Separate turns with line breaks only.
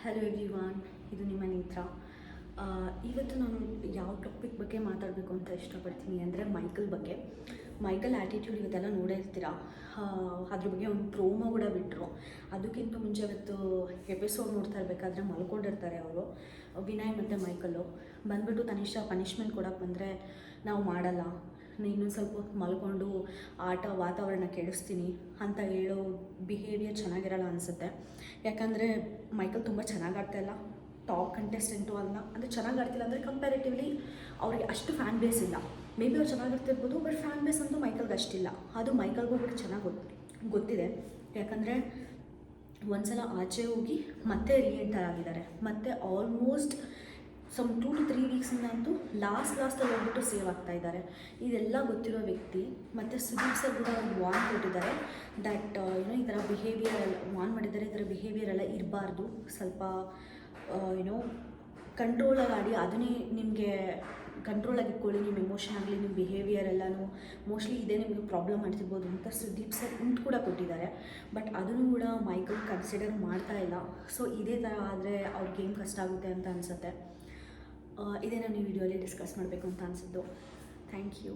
Hello everyone ಇದು ನಿಮ್ಮ ನೇತ್ರ. ಇವತ್ತು ನಾನು ಯಾವ ಟಾಪಿಕ್ ಬಗ್ಗೆ ಮಾತಾಡಬೇಕು ಅಂತ ಇಷ್ಟಪಡ್ತೀನಿ ಅಂದರೆ ಮೈಕಲ್ ಬಗ್ಗೆ. ಮೈಕಲ್ ಆ್ಯಟಿಟ್ಯೂಡ್ ಇವತ್ತೆಲ್ಲ ನೋಡೇ ಇರ್ತೀರಾ? ಅದ್ರ ಬಗ್ಗೆ ಒಂದು ಪ್ರೋಮೋ ಕೂಡ ಬಿಟ್ಟರು ಅದಕ್ಕಿಂತ ಮುಂಚೆ ಇವತ್ತು ಎಪಿಸೋಡ್ ನೋಡ್ತಾ ಇರಬೇಕಾದ್ರೆ ಮಲ್ಕೊಂಡಿರ್ತಾರೆ ಅವರು. ವಿನಯ್ ಮತ್ತು ಮೈಕಲ್ಲು ಬಂದ್ಬಿಟ್ಟು ತನಿಷ್ಠ ಪನಿಷ್ಮೆಂಟ್ ಕೊಡೋಕೆ ಬಂದರೆ ನಾವು ಮಾಡಲ್ಲ. ಇನ್ನೊಂದು ಸ್ವಲ್ಪ ಹೊತ್ತು ಮಲ್ಕೊಂಡು ಆಟ ವಾತಾವರಣ ಕೆಡಿಸ್ತೀನಿ ಅಂತ ಹೇಳೋ ಬಿಹೇವಿಯರ್ ಚೆನ್ನಾಗಿರಲ್ಲ ಅನಿಸುತ್ತೆ. ಯಾಕಂದರೆ ಮೈಕಲ್ ತುಂಬ ಚೆನ್ನಾಗಿ ಆಡ್ತಾ ಇಲ್ಲ. ಟಾಪ್ ಕಂಟೆಸ್ಟೆಂಟು ಅಲ್ಲ. ಅಂದರೆ ಚೆನ್ನಾಗಿ ಆಡ್ತಿಲ್ಲ ಅಂದರೆ ಕಂಪ್ಯಾರಿಟಿವ್ಲಿ ಅವ್ರಿಗೆ ಅಷ್ಟು ಫ್ಯಾನ್ ಬೇಸ್ ಇಲ್ಲ. ಮೇ ಬಿ ಅವ್ರು ಚೆನ್ನಾಗಿರ್ತಿರ್ಬೋದು ಬಟ್ ಫ್ಯಾನ್ ಬೇಸ್ ಅಂತೂ ಮೈಕಲ್ಗೆ ಅಷ್ಟಿಲ್ಲ. ಅದು ಮೈಕಲ್ಗೂ ಹೋಗ್ಬಿಟ್ಟು ಚೆನ್ನಾಗಿ ಗೊತ್ತು ಗೊತ್ತಿದೆ. ಯಾಕಂದರೆ ಒಂದ್ಸಲ ಆಚೆ ಹೋಗಿ ಮತ್ತೆ ರಿಯೆಂಟರ್ ಆಗಿದ್ದಾರೆ. ಮತ್ತು almost some two to three ವೀಕ್ಸಿಂದ ಅಂತೂ ಲಾಸ್ಟ್ ಲಾಸ್ಟಲ್ಲಿ ಹೋಗ್ಬಿಟ್ಟು ಸೇವ್ ಆಗ್ತಾ ಇದ್ದಾರೆ. ಇದೆಲ್ಲ ಗೊತ್ತಿರೋ ವ್ಯಕ್ತಿ, ಮತ್ತು ಸುದೀಪ್ ಸರ್ ಕೂಡ ಒಂದು ವಾರ್ನ್ ಕೊಟ್ಟಿದ್ದಾರೆ ದಟ್ ಏನೋ ಈ ಥರ ಬಿಹೇವಿಯರ್ ಎಲ್ಲ ವಾರ್ನ್ ಮಾಡಿದ್ದಾರೆ, ಈ ಥರ ಬಿಹೇವಿಯರ್ ಎಲ್ಲ ಇರಬಾರ್ದು. ಸ್ವಲ್ಪ ಏನೋ ಕಂಟ್ರೋಲಾಗಿ ಆಡಿ, ಅದನ್ನೇ ನಿಮಗೆ ಕಂಟ್ರೋಲಾಗಿ ಇಟ್ಕೊಳ್ಳಿ ನಿಮ್ಮ ಎಮೋಷನ್ ಆಗಲಿ ನಿಮ್ಮ ಬಿಹೇವಿಯರ್ ಎಲ್ಲನೂ. ಮೋಸ್ಟ್ಲಿ ಇದೇ ನಿಮಗೆ ಪ್ರಾಬ್ಲಮ್ ಮಾಡ್ತಿರ್ಬೋದು ಅಂತ ಸುದೀಪ್ ಸರ್ ಇಂಟ್ ಕೂಡ ಕೊಟ್ಟಿದ್ದಾರೆ. ಬಟ್ ಅದನ್ನು ಕೂಡ ಮೈಕಲ್ ಕನ್ಸಿಡರ್ ಮಾಡ್ತಾ ಇಲ್ಲ. ಸೊ ಇದೇ ಥರ ಆದರೆ ಅವ್ರ ಗೇಮ್ ಕಷ್ಟ ಆಗುತ್ತೆ ಅಂತ ಅನಿಸುತ್ತೆ. ಇದೇ ನಾನು ಈ ವಿಡಿಯೋಲಿ ಡಿಸ್ಕಸ್ ಮಾಡಬೇಕು ಅಂತ ಅನಿಸಿದ್ದು. Thank you